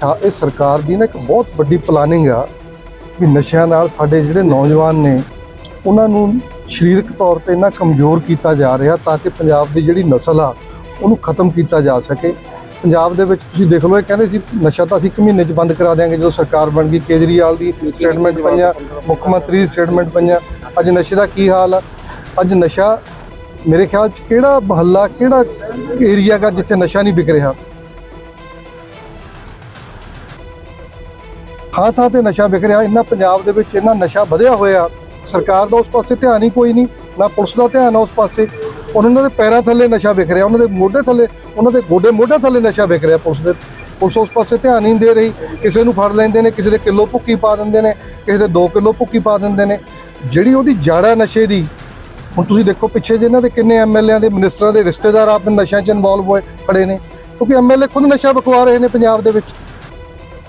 ਤਾਂ ਇਹ ਸਰਕਾਰ ਦੀ ਨਾ ਇੱਕ ਬਹੁਤ ਵੱਡੀ ਪਲਾਨਿੰਗ ਆ ਵੀ ਨਸ਼ਿਆਂ ਨਾਲ ਸਾਡੇ ਜਿਹੜੇ ਨੌਜਵਾਨ ਨੇ ਉਹਨਾਂ ਨੂੰ ਸਰੀਰਕ ਤੌਰ ਤੇ ਇੰਨਾ ਕਮਜ਼ੋਰ ਕੀਤਾ ਜਾ ਰਿਹਾ ਤਾਂ ਕਿ ਪੰਜਾਬ ਦੀ ਜਿਹੜੀ ਨਸਲ ਆ ਉਹਨੂੰ ਖਤਮ ਕੀਤਾ ਜਾ ਸਕੇ। ਪੰਜਾਬ ਦੇ ਵਿੱਚ ਤੁਸੀਂ ਦੇਖ ਲਓ ਇਹ ਕਹਿੰਦੇ ਸੀ ਨਸ਼ਾ ਤਾਂ ਅਸੀਂ ਇੱਕ ਮਹੀਨੇ 'ਚ ਬੰਦ ਕਰਾ ਦਿਆਂਗੇ ਜਦੋਂ ਸਰਕਾਰ ਬਣ ਗਈ ਕੇਜਰੀਵਾਲ ਦੀ ਸਟੇਟਮੈਂਟ ਪਈਆਂ ਮੁੱਖ ਮੰਤਰੀ ਦੀ ਸਟੇਟਮੈਂਟ ਪਈਆਂ। ਅੱਜ ਨਸ਼ੇ ਦਾ ਕੀ ਹਾਲ ਆ? ਅੱਜ ਨਸ਼ਾ ਮੇਰੇ ਖਿਆਲ 'ਚ ਕਿਹੜਾ ਮਹੱਲਾ ਕਿਹੜਾ ਏਰੀਆ ਦਾ ਜਿੱਥੇ ਨਸ਼ਾ ਨਹੀਂ ਵਿਕ ਰਿਹਾ? ਥਾਂ ਥਾਂ ਤੇ ਨਸ਼ਾ ਵਿਕ ਰਿਹਾ, ਇੰਨਾ ਪੰਜਾਬ ਦੇ ਵਿੱਚ ਇੰਨਾ ਨਸ਼ਾ ਵਧਿਆ ਹੋਇਆ, ਸਰਕਾਰ ਦਾ ਉਸ ਪਾਸੇ ਧਿਆਨ ਹੀ ਕੋਈ ਨਹੀਂ, ਨਾ ਪੁਲਿਸ ਦਾ ਧਿਆਨ ਆ ਉਸ ਪਾਸੇ। ਉਹਨਾਂ ਦੇ ਪੈਰਾਂ ਥੱਲੇ ਨਸ਼ਾ ਵਿਕ ਰਿਹਾ, ਉਹਨਾਂ ਦੇ ਮੋਢੇ ਥੱਲੇ, ਉਹਨਾਂ ਦੇ ਗੋਡੇ ਮੋਢੇ ਥੱਲੇ ਨਸ਼ਾ ਵਿਕ ਰਿਹਾ ਪੁਲਿਸ ਦੇ। ਪੁਲਿਸ ਉਸ ਪਾਸੇ ਧਿਆਨ ਹੀ ਨਹੀਂ ਦੇ ਰਹੀ, ਕਿਸੇ ਨੂੰ ਫੜ ਲੈਂਦੇ ਨੇ, ਕਿਸੇ ਦੇ ਕਿਲੋ ਭੁੱਕੀ ਪਾ ਦਿੰਦੇ ਨੇ, ਕਿਸੇ ਦੇ 2 ਕਿਲੋ ਭੁੱਕੀ ਪਾ ਦਿੰਦੇ ਨੇ। ਜਿਹੜੀ ਉਹਦੀ ਜਾੜਾ ਨਸ਼ੇ ਦੀ, ਹੁਣ ਤੁਸੀਂ ਦੇਖੋ ਪਿੱਛੇ ਜਿਹਨਾਂ ਦੇ ਕਿੰਨੇ ਐਮਐਲਏਆਂ ਦੇ ਮਿਨਿਸਟਰਾਂ ਦੇ ਰਿਸ਼ਤੇਦਾਰ ਆਪ ਨਸ਼ਿਆਂ 'ਚ ਇਨਵੋਲਵ ਹੋਏ, ਖੜੇ ਨੇ। ਕਿਉਂਕਿ ਐਮਐਲਏ ਖੁਦ ਨਸ਼ਾ ਬਕਵਾ ਰਹੇ ਨੇ ਪੰਜਾਬ ਦੇ ਵਿੱਚ।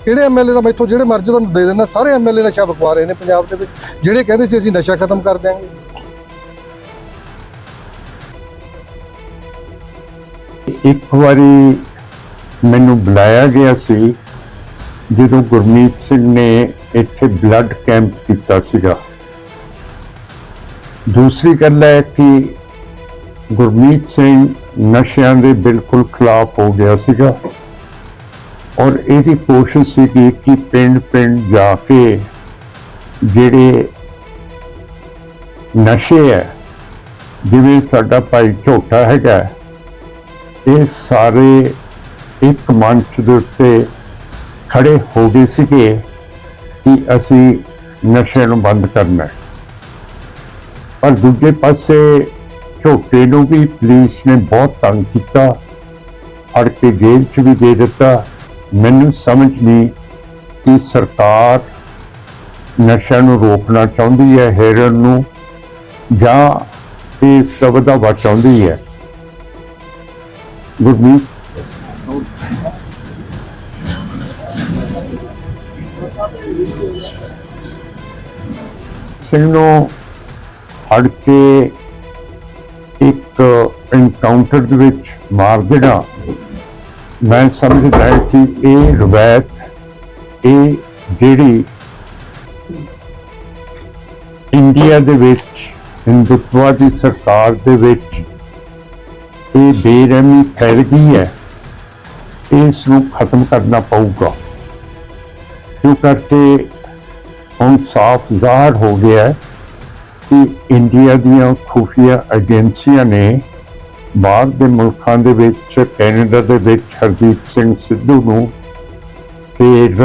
ਕਿਹੜੇ ਐਮਐਲਏ ਦਾ ਮੈਥੋਂ ਜਿਹੜੇ ਮਰਜ਼ੀ ਤੁਹਾਨੂੰ ਦੇ ਦਿੰਦਾ, ਸਾਰੇ ਐਮਐਲਏ ਨਸ਼ਾ ਬਕਵਾ ਰਹੇ ਨੇ ਪੰਜਾਬ ਦੇ ਵਿੱਚ, ਜਿਹੜੇ ਕਹਿੰਦੇ ਸੀ ਅਸੀਂ ਨਸ਼ਾ ਖਤਮ ਕਰ ਦਿਆਂਗੇ। ਇੱਕ ਵਾਰੀ ਮੈਨੂੰ ਬੁਲਾਇਆ ਗਿਆ ਸੀ, ਜਦੋਂ ਗੁਰਮੀਤ ਸਿੰਘ ਨੇ ਇੱਥੇ ਬਲੱਡ ਕੈਂਪ ਕੀਤਾ ਸੀਗਾ। ਦੂਸਰੀ ਗੱਲ ਹੈ ਕਿ ਗੁਰਮੀਤ ਸਿੰਘ ਨਸ਼ਿਆਂ ਦੇ ਬਿਲਕੁਲ ਖਿਲਾਫ ਹੋ ਗਿਆ ਸੀਗਾ। ਔਰ ਇਹਦੀ ਕੋਸ਼ਿਸ਼ ਸੀ ਕਿ ਪਿੰਡ ਪਿੰਡ ਜਾ ਕੇ ਜਿਹੜੇ ਨਸ਼ੇ ਹੈ, ਜਿਵੇਂ ਸਾਡਾ ਭਾਈ ਝੋਟਾ ਹੈਗਾ, ਇਹ ਸਾਰੇ ਇੱਕ ਮੰਚ ਦੇ ਉੱਤੇ ਖੜੇ ਹੋ ਗਏ ਸੀਗੇ ਕਿ ਅਸੀਂ ਨਸ਼ੇ ਨੂੰ ਬੰਦ ਕਰਨਾ ਪਰ ਦੂਜੇ ਪਾਸੇ ਝੋਟੇ ਨੂੰ ਵੀ ਪੁਲਿਸ ਨੇ ਬਹੁਤ ਤੰਗ ਕੀਤਾ ਅੜ ਕੇ ਜੇਲ੍ਹ 'ਚ ਵੀ ਦੇ ਦਿੱਤਾ। ਮੈਨੂੰ ਸਮਝ ਨਹੀਂ ਕਿ ਸਰਕਾਰ ਨਸ਼ਾ ਨੂੰ ਰੋਕਣਾ ਚਾਹੁੰਦੀ ਹੈ, ਹੈਰਨ ਨੂੰ, ਜਾਂ ਇਸ ਦਾ ਵਧਾਵਾ ਚਾਹੁੰਦੀ ਹੈ। ਗੁਰਮੀਤ ਸਿੰਘ ਨੂੰ ਫੜ ਕੇ ਇੱਕ ਐਨਕਾਊਂਟਰ ਦੇ ਵਿੱਚ ਮਾਰ ਦੇਣਾ। ਮੈਂ ਸਮਝਦਾ ਹਾਂ ਕਿ ਇਹ ਰਵਾਇਤ, ਇਹ ਜਿਹੜੀ ਇੰਡੀਆ ਦੇ ਵਿੱਚ, ਹਿੰਦੂਤਵਾ ਦੀ ਸਰਕਾਰ ਦੇ ਵਿੱਚ ਇਹ ਬੇਰਹਿਮੀ ਫੈਲ ਗਈ ਹੈ, ਇਸ ਨੂੰ ਖਤਮ ਕਰਨਾ ਪਊਗਾ। ਕਿਉਂ ਕਰਕੇ ਹੁਣ ਸਾਫ਼ ਜ਼ਾਹਰ ਹੋ ਗਿਆ ਹੈ ਕਿ ਇੰਡੀਆ ਦੀਆਂ ਖੁਫੀਆ ਏਜੰਸੀਆਂ ਨੇ ਬਾਹਰ ਦੇ ਮੁਲਕਾਂ ਦੇ ਵਿੱਚ ਕੈਨੇਡਾ ਦੇ ਵਿੱਚ ਹਰਦੀਪ ਸਿੰਘ ਸਿੱਧੂ ਨੂੰ ਫਿਰ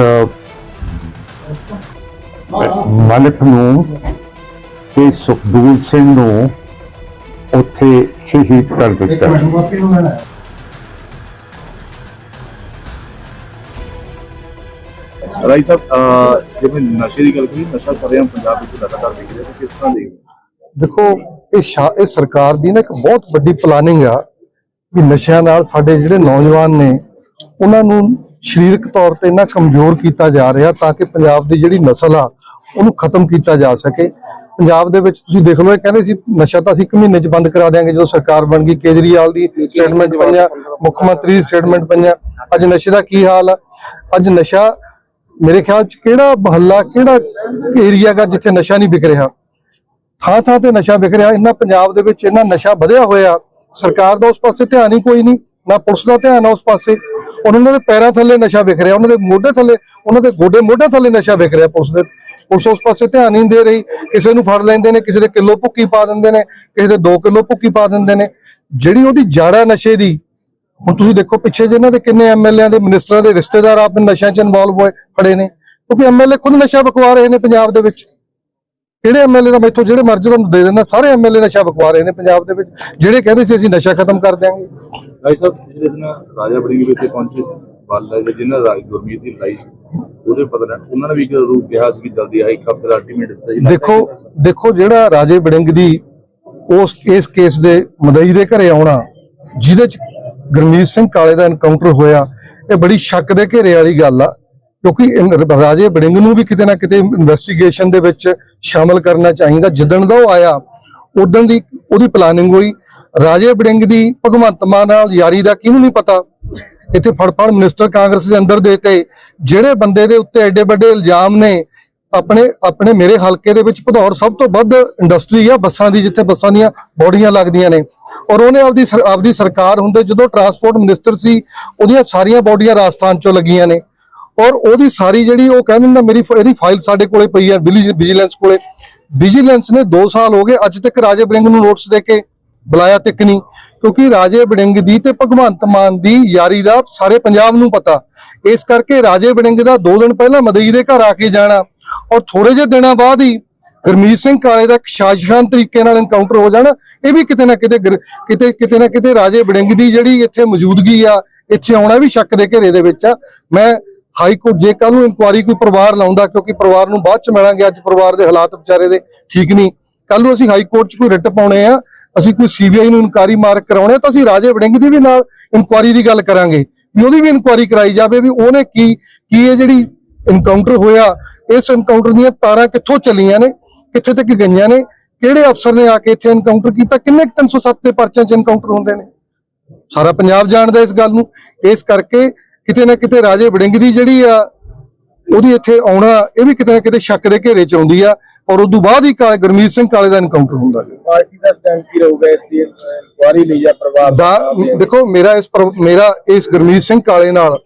ਮਲਕ ਨੂੰ ਤੇ ਸੁਖਦੂਲ ਸਿੰਘ ਨੂੰ ਉੱਥੇ ਸ਼ਹੀਦ ਕਰ ਦਿੱਤਾ। ਰਾਈ ਸਾਹਿਬ ਜਿਵੇਂ ਨਸ਼ੇ ਦੀ ਗੱਲ ਕਰੀ ਨਸ਼ਾ ਸਰਿਆਂ ਪੰਜਾਬ ਵਿੱਚ ਲਗਾਤਾਰ ਵਿਕ ਰਿਹਾ ਕਿਸ ਤਰ੍ਹਾਂ ਦੇ ਦੇਖੋ ਇਹ ਸ਼ਾ- ਇਹ ਸਰਕਾਰ ਦੀ ਨਾ ਇੱਕ ਬਹੁਤ ਵੱਡੀ ਪਲਾਨਿੰਗ ਆ ਵੀ ਨਸ਼ਿਆਂ ਨਾਲ ਸਾਡੇ ਜਿਹੜੇ ਨੌਜਵਾਨ ਨੇ ਉਹਨਾਂ ਨੂੰ ਸਰੀਰਕ ਤੌਰ ਤੇ ਇੰਨਾ ਕਮਜ਼ੋਰ ਕੀਤਾ ਜਾ ਰਿਹਾ ਤਾਂ ਕਿ ਪੰਜਾਬ ਦੀ ਜਿਹੜੀ ਨਸਲ ਆ ਉਹਨੂੰ ਖਤਮ ਕੀਤਾ ਜਾ ਸਕੇ। ਪੰਜਾਬ ਦੇ ਵਿੱਚ ਤੁਸੀਂ ਦੇਖ ਲਓ ਇਹ ਕਹਿੰਦੇ ਸੀ ਨਸ਼ਾ ਤਾਂ ਅਸੀਂ ਇੱਕ ਮਹੀਨੇ 'ਚ ਬੰਦ ਕਰਾ ਦਿਆਂਗੇ ਜਦੋਂ ਸਰਕਾਰ ਬਣ ਗਈ। ਕੇਜਰੀਵਾਲ ਦੀ ਸਟੇਟਮੈਂਟ ਪਈਆਂ ਮੁੱਖ ਮੰਤਰੀ ਦੀ ਸਟੇਟਮੈਂਟ ਪਈਆਂ। ਅੱਜ ਨਸ਼ੇ ਦਾ ਕੀ ਹਾਲ ਆ? ਅੱਜ ਨਸ਼ਾ ਮੇਰੇ ਖਿਆਲ 'ਚ ਕਿਹੜਾ ਮਹੱਲਾ ਕਿਹੜਾ ਏਰੀਆ ਦਾ ਜਿੱਥੇ ਨਸ਼ਾ ਨਹੀਂ ਵਿਕ ਰਿਹਾ? ਥਾਂ ਥਾਂ ਤੇ ਨਸ਼ਾ ਵਿਕ ਰਿਹਾ, ਇੰਨਾ ਪੰਜਾਬ ਦੇ ਵਿੱਚ ਇੰਨਾ ਨਸ਼ਾ ਵਧਿਆ ਹੋਇਆ, ਸਰਕਾਰ ਦਾ ਉਸ ਪਾਸੇ ਧਿਆਨ ਹੀ ਕੋਈ ਨਹੀਂ, ਨਾ ਪੁਲਿਸ ਦਾ ਧਿਆਨ ਆ ਉਸ ਪਾਸੇ। ਉਹਨਾਂ ਦੇ ਪੈਰਾਂ ਥੱਲੇ ਨਸ਼ਾ ਵਿਕ ਰਿਹਾ, ਉਹਨਾਂ ਦੇ ਮੋਢੇ ਥੱਲੇ, ਉਹਨਾਂ ਦੇ ਗੋਡੇ ਮੋਢੇ ਥੱਲੇ ਨਸ਼ਾ ਵਿਕ ਰਿਹਾ ਪੁਲਿਸ ਦੇ। ਪੁਲਿਸ ਉਸ ਪਾਸੇ ਧਿਆਨ ਹੀ ਨਹੀਂ ਦੇ ਰਹੀ, ਕਿਸੇ ਨੂੰ ਫੜ ਲੈਂਦੇ ਨੇ, ਕਿਸੇ ਦੇ ਕਿਲੋ ਭੁੱਕੀ ਪਾ ਦਿੰਦੇ ਨੇ, ਕਿਸੇ ਦੇ 2 ਕਿਲੋ ਭੁੱਕੀ ਪਾ ਦਿੰਦੇ ਨੇ। ਜਿਹੜੀ ਉਹਦੀ ਜਾੜਾ ਨਸ਼ੇ ਦੀ, ਹੁਣ ਤੁਸੀਂ ਦੇਖੋ ਪਿੱਛੇ ਜੇ ਇਹਨਾਂ ਦੇ ਕਿੰਨੇ ਐਮਐਲਏਆਂ ਦੇ ਮਿਨਿਸਟਰਾਂ ਦੇ ਰਿਸ਼ਤੇਦਾਰ ਆਪ ਨਸ਼ਿਆਂ 'ਚ ਇਨਵੋਲਵ ਹੋਏ, ਖੜੇ ਨੇ। ਕਿਉਂਕਿ ਐਮਐਲਏ ਖੁਦ ਨਸ਼ਾ ਬਕਵਾ ਰਹੇ ਨੇ ਪੰਜਾਬ ਦੇ ਵਿੱਚ। ਕਿਹੜੇ ਐਮਐਲਏ ਦਾ ਮੈਥੋਂ ਜਿਹੜੇ ਮਰਜ਼ੀ ਤੁਹਾਨੂੰ ਦੇ ਦੇਣਾ ਸਾਰੇ ਐਮਐਲਏ ਨਸ਼ਾ ਬਕਵਾ ਰਹੇ ਨੇ ਪੰਜਾਬ ਦੇ ਵਿੱਚ ਜਿਹੜੇ ਕਹਿੰਦੇ ਸੀ ਅਸੀਂ ਨਸ਼ਾ ਖਤਮ ਕਰ ਦਿਆਂਗੇ। ਰਾਈ ਸਾਹਿਬ ਜਿਹੜੇ ਦਿਨ ਰਾਜਾ ਬੜੀ ਵਿੱਚ ਪਹੁੰਚੇ ਸੀ ਬਾਲਾ ਜੀ ਜਿਹਨਾਂ ਰਾਜ ਗੁਰਮੀਤ ਦੀ ਲੜਾਈ ਸੀ ਉਹਦੇ ਪਤਾ ਉਹਨਾਂ ਨੇ ਵੀ ਇੱਕ ਰੂਪ ਕਿਹਾ ਸੀ ਕਿ ਜਲਦੀ ਆਈ ਹਫ਼ਤੇ ਦਾ ਅਲਟੀਮੇਟ ਦਿੱਤਾ ਜੀ। ਦੇਖੋ ਦੇਖੋ ਜਿਹੜਾ ਰਾਜੇ ਬੜਿੰਗ ਦੀ ਉਸ ਇਸ ਕੇਸ ਦੇ ਮਦਈ ਦੇ ਘਰੇ ਆਉਣਾ ਜਿਹਦੇ ਚ ਗੁਰਮੀਤ ਸਿੰਘ ਕਾਲੇ ਦਾ ਐਨਕਾਊਂਟਰ ਹੋਇਆ ਇਹ ਬੜੀ ਸ਼ੱਕ ਦੇ ਘੇਰੇ ਵਾਲੀ ਗੱਲ ਆ। ਕਿਉਂਕਿ ਰਾਜੇ ਬੜਿੰਗ ਨੂੰ ਵੀ ਕਿਤੇ ਨਾ ਕਿਤੇ ਇਨਵੈਸਟੀਗੇਸ਼ਨ ਦੇ ਵਿੱਚ ਸ਼ਾਮਲ ਕਰਨਾ ਚਾਹੀਦਾ। ਜਿੱਦਣ ਦਾ ਉਹ ਆਇਆ ਉਦੋਂ ਦੀ ਉਹਦੀ ਪਲਾਨਿੰਗ ਹੋਈ। ਰਾਜੇ ਬੜਿੰਗ ਦੀ ਭਗਵੰਤ ਮਾਨ ਨਾਲ ਯਾਰੀ ਦਾ ਕਿਹਨੂੰ ਨਹੀਂ ਪਤਾ? ਇੱਥੇ ਫੜ ਫੜ ਮਿਨਿਸਟਰ ਕਾਂਗਰਸ ਦੇ ਅੰਦਰ ਦੇਤੇ ਜਿਹੜੇ ਬੰਦੇ ਦੇ ਉੱਤੇ ਐਡੇ ਵੱਡੇ ਇਲਜ਼ਾਮ ਨੇ, ਆਪਣੇ ਆਪਣੇ ਮੇਰੇ ਹਲਕੇ ਦੇ ਵਿੱਚ ਭਦੌੜ ਸਭ ਤੋਂ ਵੱਧ ਇੰਡਸਟਰੀ ਆ, ਬੱਸਾਂ ਦੀ, ਜਿੱਥੇ ਬੱਸਾਂ ਦੀਆਂ ਬੋਡੀਆਂ ਲੱਗਦੀਆਂ ਨੇ। ਔਰ ਉਹਨੇ ਆਪਦੀ ਸਰ- ਆਪਦੀ ਸਰਕਾਰ ਹੁੰਦੇ ਜਦੋਂ ਟਰਾਂਸਪੋਰਟ ਮਿਨਿਸਟਰ ਸੀ, ਉਹਦੀਆਂ ਸਾਰੀਆਂ ਬੋਡੀਆਂ ਰਾਜਸਥਾਨ ਚੋਂ ਲੱਗੀਆਂ ਨੇ। ਔਰ ਉਹਦੀ ਸਾਰੀ ਜਿਹੜੀ ਉਹ ਕਹਿੰਦੇ ਨੇ ਮੇਰੀ ਇਹਦੀ ਫਾਈਲ ਸਾਡੇ ਕੋਲੇ ਪਈ ਹੈ ਵਿਜੀਲੈਂਸ ਕੋਲੇ। ਵਿਜੀਲੈਂਸ ਨੇ 2 ਸਾਲ ਹੋ ਗਏ, ਅੱਜ ਤੱਕ ਰਾਜੇ ਬੜਿੰਗ ਨੂੰ ਨੋਟਿਸ ਦੇ ਕੇ ਬੁਲਾਇਆ ਤੱਕ ਨਹੀਂ, ਕਿਉਂਕਿ ਰਾਜੇ ਬੜਿੰਗ ਦੀ ਤੇ ਭਗਵੰਤ ਮਾਨ ਦੀ ਯਾਰੀ ਦਾ ਸਾਰੇ ਪੰਜਾਬ ਨੂੰ ਪਤਾ। ਇਸ ਕਰਕੇ ਰਾਜੇ ਬੜਿੰਗ ਦਾ 2 ਦਿਨ ਪਹਿਲਾਂ ਮਦਈ ਦੇ ਘਰ ਆ ਕੇ ਜਾਣਾ, ਔਰ ਥੋੜੇ ਜਿਹੇ ਦਿਨਾਂ ਬਾਅਦ ਹੀ ਗੁਰਮੀਤ ਸਿੰਘ ਕਾਲੇ ਦਾ ਇੱਕ ਸ਼ਾਸ਼ਾਨ ਤਰੀਕੇ ਨਾਲ ਇਨਕਾਊਂਟਰ ਹੋ ਜਾਣਾ, ਇਹ ਵੀ ਕਿਤੇ ਨਾ ਕਿਤੇ ਕਿਤੇ ਕਿਤੇ ਨਾ ਕਿਤੇ ਰਾਜੇ ਬੜਿੰਗ ਦੀ ਜਿਹੜੀ ਇੱਥੇ ਮੌਜੂਦਗੀ ਆ, ਇੱਥੇ ਆਉਣਾ ਵੀ ਸ਼ੱਕ ਦੇ ਘੇਰੇ ਦੇ ਵਿੱਚ ਆ। ਮੈਂ ਹਾਈ ਕੋਰਟ ਜੇ ਕੱਲ ਨੂੰ ਇਨਕੁਆਰੀ ਕੋਈ ਪਰਿਵਾਰ ਲਾਉਂਦਾ, ਕਿਉਂਕਿ ਪਰਿਵਾਰ ਨੂੰ ਬਾਅਦ ਚ ਮਿਲਾਂਗੇ, ਅੱਜ ਪਰਿਵਾਰ ਦੇ ਹਾਲਾਤ ਵਿਚਾਰੇ ਦੇ ਠੀਕ ਨਹੀਂ। ਕੱਲ ਨੂੰ ਅਸੀਂ ਹਾਈ ਕੋਰਟ ਚ ਕੋਈ ਰਿਟ ਪਾਉਣੇ ਆ, ਅਸੀਂ ਕੋਈ ਸੀਬੀਆਈ ਨੂੰ ਇਨਕੁਆਰੀ ਮਾਰਕ ਕਰਾਉਣੇ ਤਾਂ ਅਸੀਂ ਰਾਜੇ ਵੜਿੰਗ ਦੀ ਵੀ ਨਾਲ ਇਨਕੁਆਰੀ ਦੀ ਗੱਲ ਕਰਾਂਗੇ। ਵੀ ਉਹਦੀ ਵੀ ਇਨਕੁਆਰੀ ਕਰਾਈ ਜਾਵੇ ਵੀ ਉਹਨੇ ਕੀ ਕੀ ਇਹ ਜਿਹੜੀ ਇਨਕਾਊਂਟਰ ਹੋਇਆ, ਇਸ ਇਨਕਾਊਂਟਰ ਦੀਆਂ ਤਾਰਾਂ ਕਿੱਥੋਂ ਚੱਲੀਆਂ ਨੇ, ਕਿੱਥੇ ਤੱਕ ਗਈਆਂ ਨੇ, ਕਿਹੜੇ ਅਫਸਰ ਨੇ ਆ ਕੇ ਇੱਥੇ ਇਨਕਾਊਂਟਰ ਕੀਤਾ, ਕਿੰਨੇ ਕੁ 307 ਦੇ ਪਰਚਿਆਂ 'ਚ ਇਨਕਾਊਂਟਰ ਹੁੰਦੇ ਨੇ। ਸਾਰਾ ਪੰਜਾਬ ਜਾਣਦਾ ਇਸ ਗੱਲ ਨੂੰ। ਇਸ ਕਰਕੇ ਕਿਤੇ ਨਾ ਕਿਤੇ ਰਾਜੇ ਵੜਿੰਗ ਦੀ ਜਿਹੜੀ ਆ ਉਹਦੀ ਇੱਥੇ ਆਉਣਾ ਇਹ ਵੀ ਕਿਤੇ ਨਾ ਕਿਤੇ ਸ਼ੱਕ ਦੇ ਘੇਰੇ 'ਚ ਆਉਂਦੀ ਆ ਔਰ ਉਦੋਂ ਬਾਅਦ ਹੀ ਕਾਲੇ ਗੁਰਮੀਤ ਸਿੰਘ ਕਾਲੇ ਦਾ ਇਨਕਾਊਂਟਰ ਹੁੰਦਾ ਜੀ ਪਾਰਟੀ ਦਾ ਸਟੈਂਡ ਕੀ ਰਹੂਗਾ ਇਸ ਦੀ ਇਨਕੁਆਰੀ ਲਈ ਜਾਂ ਪਰਿਵਾਰ ਦਾ ਦੇਖੋ ਮੇਰਾ ਇਸ ਮੇਰਾ ਇਸ ਗੁਰਮੀਤ ਸਿੰਘ ਕਾਲੇ ਨਾਲ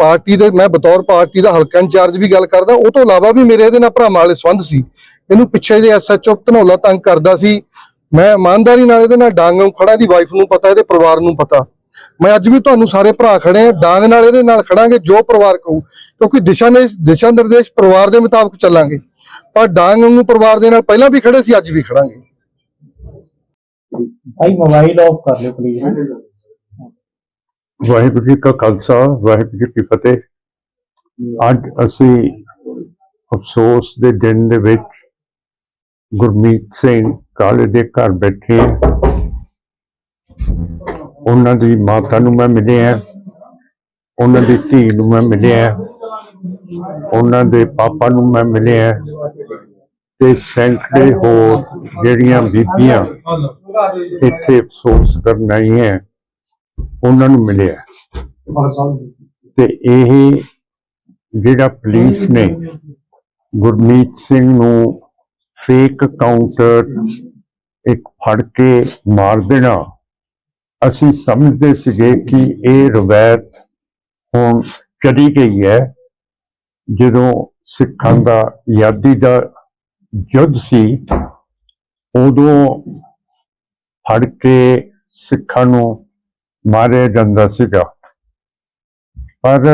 ਪਾਰਟੀ ਦੇ ਮੈਂ ਬਤੌਰ ਪਾਰਟੀ ਦਾ ਹਲਕਾ ਇੰਚਾਰਜ ਵੀ ਗੱਲ ਕਰਦਾ ਉਹ ਤੋਂ ਇਲਾਵਾ ਵੀ ਮੇਰੇ ਇਹਦੇ ਨਾਲ ਭਰਾਵਾਂ ਵਾਲੇ ਸੰਬੰਧ ਸੀ। ਇਹਨੂੰ ਪਿੱਛੇ ਜੇ ਐਸਐਚਓ ਧਨੌਲਾ ਤੰਗ ਕਰਦਾ ਸੀ। ਮੈਂ ਇਮਾਨਦਾਰੀ ਨਾਲ ਇਹਦੇ ਨਾਲ ਡਾਂਗੋਂ ਖੜਾ ਦੀ ਵਾਈਫ ਨੂੰ ਪਤਾ ਇਹਦੇ ਪਰਿਵਾਰ ਨੂੰ ਪਤਾ। ਮੈਂ ਅੱਜ ਵੀ ਤੁਹਾਨੂੰ ਸਾਰੇ ਭਰਾ ਖੜੇ ਆ ਡਾਂਗ ਨਾਲ ਇਹਦੇ ਨਾਲ ਖੜਾਂਗੇ ਜੋ ਪਰਿਵਾਰ ਕਹੂ ਕਿਉਂਕਿ ਦਿਸ਼ਾ ਨੇ ਦਿਸ਼ਾ ਨਿਰਦੇਸ਼ ਪਰਿਵਾਰ ਦੇ ਮੁਤਾਬਕ ਚੱਲਾਂਗੇ। ਪਰ ਡਾਂਗ ਨੂੰ ਪਰਿਵਾਰ ਦੇ ਨਾਲ ਪਹਿਲਾਂ ਵੀ ਖੜੇ ਸੀ ਅੱਜ ਵੀ ਖੜਾਂਗੇ। ਭਾਈ ਮੋਬਾਈਲ ਆਫ ਕਰ ਲਿਓ ਪਲੀਜ਼ ਵਾਹਿਗੁਰੂ ਜੀ ਕਾ ਖਾਲਸਾ ਵਾਹਿਗੁਰੂ ਜੀ ਕੀ ਫਤਿਹ। ਅੱਜ ਅਸੀਂ ਅਫਸੋਸ ਦੇ ਦਿਨ ਦੇ ਵਿੱਚ ਗੁਰਮੀਤ ਸਿੰਘ ਕਾਲੇ ਦੇ ਘਰ ਬੈਠੇ ਹਾਂ। ਉਹਨਾਂ ਦੀ ਮਾਤਾ ਨੂੰ ਮੈਂ ਮਿਲਿਆ ਉਹਨਾਂ ਦੀ ਧੀ ਨੂੰ ਮੈਂ ਮਿਲਿਆ ਉਹਨਾਂ ਦੇ ਪਾਪਾ ਨੂੰ ਮੈਂ ਮਿਲਿਆ ਤੇ ਸੈਂਕੜੇ ਹੋਰ ਜਿਹੜੀਆਂ ਬੀਬੀਆਂ ਇੱਥੇ ਅਫਸੋਸ ਕਰਨ ਆਈਆਂ ਉਹਨਾਂ ਨੂੰ ਮਿਲਿਆ ਤੇ ਇਹ ਜਿਹੜਾ ਪੁਲਿਸ ਨੇ ਗੁਰਮੀਤ ਸਿੰਘ ਨੂੰ ਫੇਕ ਕਾਊਂਟਰ ਇੱਕ ਫੜ ਕੇ ਮਾਰ ਦੇਣਾ ਅਸੀਂ ਸਮਝਦੇ ਸੀਗੇ ਕਿ ਇਹ ਰਵਾਇਤ ਹੁਣ ਚਲੀ ਗਈ ਹੈ। ਜਦੋਂ ਸਿੱਖਾਂ ਦਾ ਯਾਦੀ ਦਾ ਯੁੱਧ ਸੀ, ਉਦੋਂ ਫੜ ਕੇ ਸਿੱਖਾਂ ਨੂੰ ਮਾਰਿਆ ਜਾਂਦਾ ਸੀਗਾ। ਪਰ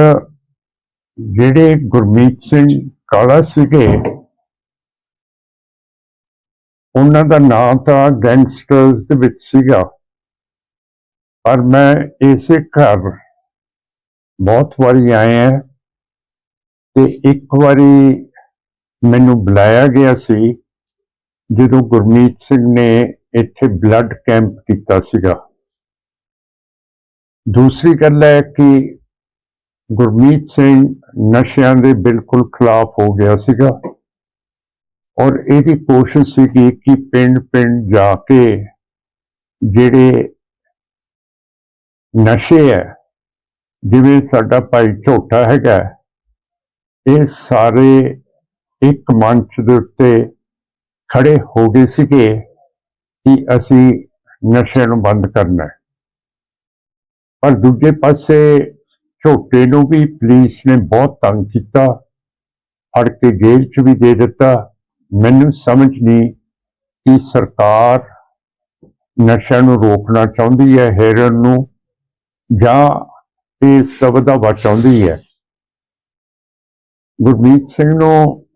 ਜਿਹੜੇ ਗੁਰਮੀਤ ਸਿੰਘ ਕਾਲਾ ਸੀਗੇ, ਉਹਨਾਂ ਦਾ ਨਾਂ ਤਾਂ ਗੈਂਗਸਟਰਸ ਦੇ ਵਿੱਚ ਸੀਗਾ। ਪਰ ਮੈਂ ਇਸੇ ਘਰ ਬਹੁਤ ਵਾਰੀ ਆਇਆ ਤੇ ਇੱਕ ਵਾਰੀ ਮੈਨੂੰ ਬੁਲਾਇਆ ਗਿਆ ਸੀ, ਜਦੋਂ ਗੁਰਮੀਤ ਸਿੰਘ ਨੇ ਇੱਥੇ ਬਲੱਡ ਕੈਂਪ ਕੀਤਾ ਸੀਗਾ। ਦੂਸਰੀ ਗੱਲ ਹੈ ਕਿ ਗੁਰਮੀਤ ਸਿੰਘ ਨਸ਼ਿਆਂ ਦੇ ਬਿਲਕੁਲ ਖਿਲਾਫ ਹੋ ਗਿਆ ਸੀਗਾ ਔਰ ਇਹਦੀ ਕੋਸ਼ਿਸ਼ ਸੀਗੀ ਕਿ ਪਿੰਡ-ਪਿੰਡ ਜਾ ਕੇ ਜਿਹੜੇ ਨਸ਼ੇ ਹੈ। ਜਿਵੇਂ ਸਾਡਾ ਭਾਈ ਝੋਟਾ ਹੈਗਾ, ਇਹ ਸਾਰੇ ਇੱਕ ਮੰਚ ਦੇ ਉੱਤੇ ਖੜੇ ਹੋ ਗਏ ਸੀਗੇ ਕਿ ਅਸੀਂ ਨਸ਼ੇ ਨੂੰ ਬੰਦ ਕਰਨਾ ਹੈ। ਪਰ ਦੂਜੇ ਪਾਸੇ ਝੋਟੇ ਨੂੰ ਵੀ, ਪੁਲਿਸ ਨੇ ਬਹੁਤ ਤੰਗ ਕੀਤਾ, ਫੜ ਕੇ ਜੇਲ੍ਹ 'ਚ ਵੀ ਦੇ ਦਿੱਤਾ। ਮੈਨੂੰ ਸਮਝ ਨਹੀਂ ਕਿ ਸਰਕਾਰ ਨਸ਼ਿਆਂ ਨੂੰ ਰੋਕਣਾ ਚਾਹੁੰਦੀ ਹੈ, ਹੈਰਨ ਨੂੰ ਜਾਂ ਇਹ ਇਸ ਦਾ ਵਧਾਵਾ ਆਉਂਦੀ ਹੈ। ਗੁਰਮੀਤ ਸਿੰਘ ਨੂੰ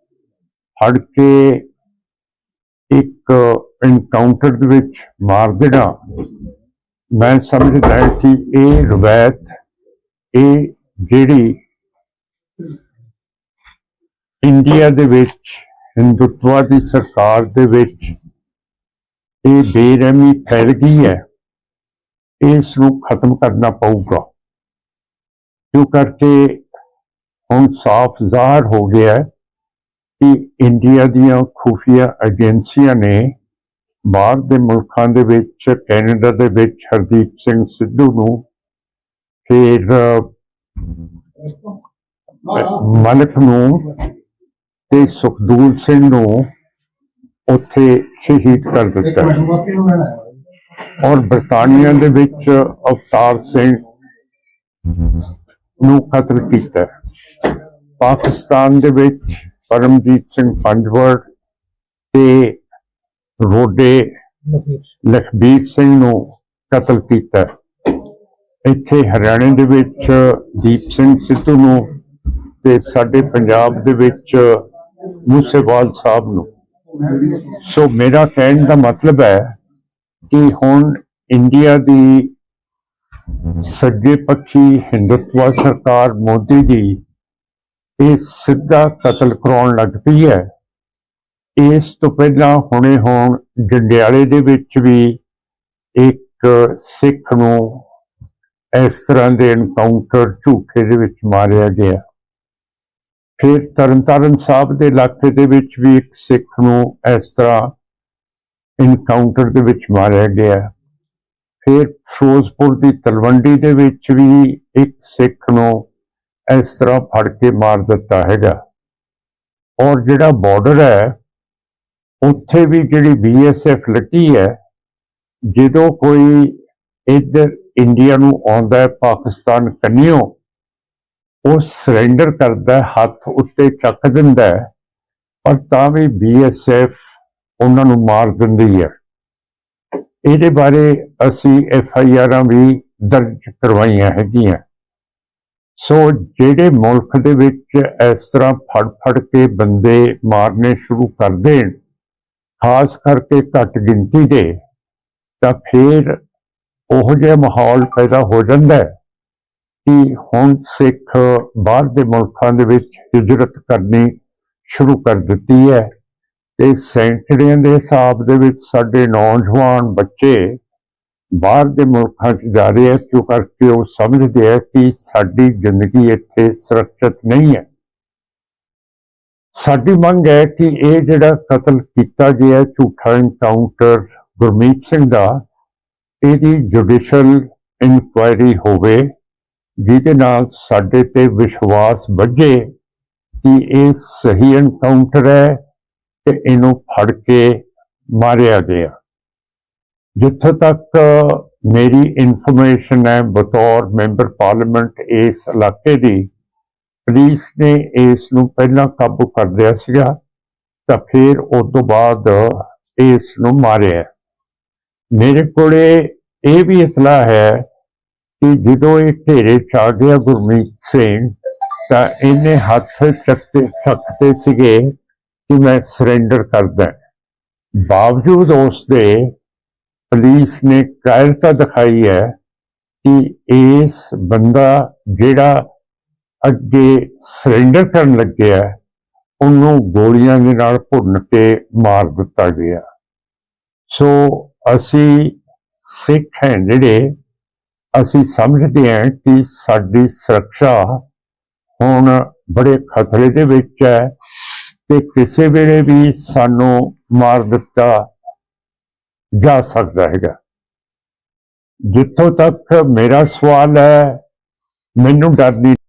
ਫੜ ਕੇ ਇੱਕ ਇਨਕਾਊਂਟਰ ਦੇ ਵਿੱਚ ਮਾਰ ਦੇਣਾ। ਮੈਂ ਸਮਝਦਾ ਹਾਂ ਕਿ ਇਹ ਰਵਾਇਤ, ਇਹ ਜਿਹੜੀ ਇੰਡੀਆ ਦੇ ਵਿੱਚ, ਹਿੰਦੂਤਵਾ ਦੀ ਸਰਕਾਰ ਦੇ ਵਿੱਚ ਇਹ ਬੇਰਹਿਮੀ ਫੈਲ ਗਈ ਹੈ। ਇਸ ਨੂੰ ਖਤਮ ਕਰਨਾ ਪਊਗਾ। ਕਿਉਂ ਕਰਕੇ ਹੁਣ ਸਾਫ਼ ਜ਼ਾਹਰ ਹੋ ਗਿਆ ਕਿ ਇੰਡੀਆ ਦੀਆਂ ਖੁਫੀਆ ਏਜੰਸੀਆਂ ਨੇ ਬਾਹਰ ਦੇ ਮੁਲਕਾਂ ਦੇ ਵਿੱਚ, ਕੈਨੇਡਾ ਦੇ ਵਿੱਚ ਹਰਦੀਪ ਸਿੰਘ ਸਿੱਧੂ ਨੂੰ ਫਿਰ, ਮਲਕ ਨੂੰ ਤੇ ਸੁਖਦੂਲ ਸਿੰਘ ਨੂੰ ਉੱਥੇ ਸ਼ਹੀਦ ਕਰ ਦਿੱਤਾ। ਔਰ ਬਰਤਾਨੀਆ ਦੇ ਵਿੱਚ ਅਵਤਾਰ ਸਿੰਘ ਨੂੰ ਕਤਲ ਕੀਤਾ। ਪਾਕਿਸਤਾਨ ਦੇ ਵਿੱਚ ਪਰਮਜੀਤ ਸਿੰਘ ਪੰਜਵੜ ਤੇ ਰੋਡੇ ਲਖਬੀਰ ਸਿੰਘ ਨੂੰ ਕਤਲ ਕੀਤਾ। ਇੱਥੇ ਹਰਿਆਣੇ ਦੇ ਵਿੱਚ ਦੀਪ ਸਿੰਘ ਸਿੱਧੂ ਨੂੰ ਤੇ ਸਾਡੇ ਪੰਜਾਬ ਦੇ ਵਿੱਚ ਮੂਸੇਵਾਲ ਸਾਹਿਬ ਨੂੰ। ਸੋ ਮੇਰਾ ਕਹਿਣ ਦਾ ਮਤਲਬ ਹੈ ਕਿ ਹੁਣ ਇੰਡੀਆ ਦੀ ਸੱਜੇ ਪੱਖੀ ਹਿੰਦੁਤਵਾ ਸਰਕਾਰ ਮੋਦੀ ਦੀ ਇਹ ਸਿੱਧਾ ਕਤਲ ਕਰਾਉਣ ਲੱਗ ਪਈ ਹੈ। ਇਸ ਤੋਂ ਪਹਿਲਾਂ ਹੁਣੇ ਹੁਣ ਜੰਡਿਆਲੇ ਦੇ ਵਿੱਚ ਵੀ ਇੱਕ ਸਿੱਖ ਨੂੰ ਇਸ ਤਰ੍ਹਾਂ ਦੇ ਐਨਕਾਊਂਟਰ ਝੂਠੇ ਦੇ ਵਿੱਚ ਮਾਰਿਆ ਗਿਆ। ਫਿਰ ਤਰਨਤਾਰਨ ਸਾਹਿਬ ਦੇ ਇਲਾਕੇ ਦੇ ਵਿੱਚ ਵੀ ਇੱਕ ਸਿੱਖ ਨੂੰ ਇਸ ਤਰ੍ਹਾਂ ਇਨਕਾਊਂਟਰ ਦੇ ਵਿੱਚ ਮਾਰਿਆ ਗਿਆ। ਫਿਰ ਫਿਰੋਜ਼ਪੁਰ ਦੀ ਤਲਵੰਡੀ ਦੇ ਵਿੱਚ ਵੀ ਇੱਕ ਸਿੱਖ ਨੂੰ ਇਸ ਤਰ੍ਹਾਂ ਫੜ ਕੇ ਮਾਰ ਦਿੱਤਾ ਹੈਗਾ। ਔਰ ਜਿਹੜਾ ਬਾਰਡਰ ਹੈ, ਉੱਥੇ ਵੀ ਜਿਹੜੀ ਬੀਐਸਐਫ ਲੱਗੀ ਹੈ, ਜਦੋਂ ਕੋਈ ਇੱਧਰ ਇੰਡੀਆ ਨੂੰ ਆਉਂਦਾ ਹੈ, ਪਾਕਿਸਤਾਨ ਕੰਨਿਓ, ਉਹ ਸਰੈਂਡਰ ਕਰਦਾ ਹੱਥ ਉੱਤੇ ਚੱਕ ਦਿੰਦਾ ਪਰ ਤਾਂ ਵੀ ਬੀਐਸਐਫ ਉਹਨਾਂ ਨੂੰ ਮਾਰ ਦਿੰਦੀ ਹੈ। ਇਹਦੇ ਬਾਰੇ ਅਸੀਂ ਐਫ ਆਈ ਆਰਾਂ ਵੀ ਦਰਜ ਕਰਵਾਈਆਂ ਹੈਗੀਆਂ। ਸੋ ਜਿਹੜੇ ਮੁਲਕ ਦੇ ਵਿੱਚ ਇਸ ਤਰ੍ਹਾਂ ਫੜ ਫੜ ਕੇ ਬੰਦੇ ਮਾਰਨੇ ਸ਼ੁਰੂ ਕਰ ਦੇਣ, ਖਾਸ ਕਰਕੇ ਘੱਟ ਗਿਣਤੀ ਦੇ, ਤਾਂ ਫਿਰ ਉਹ ਜਿਹਾ ਮਾਹੌਲ ਪੈਦਾ ਹੋ ਜਾਂਦਾ ਹੈ ਕਿ ਹੁਣ ਸਿੱਖ ਬਾਹਰ ਦੇ ਮੁਲਕਾਂ ਦੇ ਵਿੱਚ ਹਿਜਰਤ ਕਰਨੀ ਸ਼ੁਰੂ ਕਰ ਦਿੱਤੀ ਹੈ। ਤੇ ਸੈਂਕੜਿਆਂ ਦੇ ਹਿਸਾਬ ਦੇ ਵਿੱਚ ਸਾਡੇ ਨੌਜਵਾਨ ਬੱਚੇ ਬਾਹਰ ਦੇ ਮੁਲਕਾਂ 'ਚ ਜਾ ਰਹੇ ਆ, ਕਿਉਂ ਕਰਕੇ ਉਹ ਸਮਝਦੇ ਆ ਕਿ ਸਾਡੀ ਜ਼ਿੰਦਗੀ ਇੱਥੇ ਸੁਰੱਖਿਅਤ ਨਹੀਂ ਹੈ। ਸਾਡੀ ਮੰਗ ਹੈ ਕਿ ਇਹ ਜਿਹੜਾ ਕਤਲ ਕੀਤਾ ਗਿਆ ਝੂਠਾ ਇਨਕਾਊਂਟਰ ਗੁਰਮੀਤ ਸਿੰਘ ਦਾ, ਇਹਦੀ ਜੁਡੀਸ਼ੀਅਲ ਇਨਕੁਆਇਰੀ ਹੋਵੇ, ਜਿਹਦੇ ਨਾਲ ਸਾਡੇ ਤੇ ਵਿਸ਼ਵਾਸ ਵੱਜੇ ਕਿ ਇਹ ਸਹੀ ਇਨਕਾਊਂਟਰ ਹੈ ਤੇ ਇਹਨੂੰ ਫੜ ਕੇ ਮਾਰਿਆ ਗਿਆ। ਜਿੱਥੋਂ ਤੱਕ ਮੇਰੀ ਇਨਫੋਰਮੇਸ਼ਨ ਹੈ, ਬਤੌਰ ਮੈਂਬਰ ਪਾਰਲੀਮੈਂਟ ਇਸ ਇਲਾਕੇ ਦੀ ਪੁਲਿਸ ਨੇ ਇਸ ਨੂੰ ਪਹਿਲਾਂ ਕਾਬੂ ਕਰ ਲਿਆ ਸੀਗਾ, ਤਾਂ ਫਿਰ ਉਸ ਤੋਂ ਬਾਅਦ ਇਸ ਨੂੰ ਮਾਰਿਆ। ਮੇਰੇ ਕੋਲੇ ਇਹ ਵੀ ਇਤਲਾ ਹੈ ਕਿ ਜਦੋਂ ਇਹ ਘੇਰੇ ਚ ਆ ਗਿਆ ਗੁਰਮੀਤ ਸਿੰਘ, ਤਾਂ ਇਹਨੇ ਹੱਥ ਚੱਕਤੇ ਚੱਕਤੇ ਸੀਗੇ ਕਿ ਮੈਂ ਸਰੈਂਡਰ ਕਰਦਾ ਬਾਵਜੂਦ ਉਸ ਦੇ ਪੁਲਿਸ ਨੇ ਕਾਇਰਤਾ ਦਿਖਾਈ ਹੈ ਕਿ ਇਸ ਬੰਦਾ ਜਿਹੜਾ ਅੱਗੇ ਸਰੈਂਡਰ ਕਰਨ ਲੱਗਿਆ ਉਹਨੂੰ ਗੋਲੀਆਂ ਦੇ ਨਾਲ ਭੁੰਨ ਕੇ ਮਾਰ ਦਿੱਤਾ ਗਿਆ। ਸੋ ਅਸੀਂ ਸਿੱਖ ਹੈ ਜਿਹੜੇ, ਅਸੀਂ ਸਮਝਦੇ ਹਾਂ ਕਿ ਸਾਡੀ ਸੁਰੱਖਿਆ ਹੁਣ ਬੜੇ ਖਤਰੇ ਦੇ ਵਿੱਚ ਹੈ। ਤੇ ਕਿਸੇ ਵੇਲੇ ਵੀ ਸਾਨੂੰ ਮਾਰ ਦਿੱਤਾ ਜਾ ਸਕਦਾ ਹੈਗਾ। ਜਿੱਥੋਂ ਤੱਕ ਮੇਰਾ ਸਵਾਲ ਹੈ, ਮੈਨੂੰ ਡਰ ਨਹੀਂ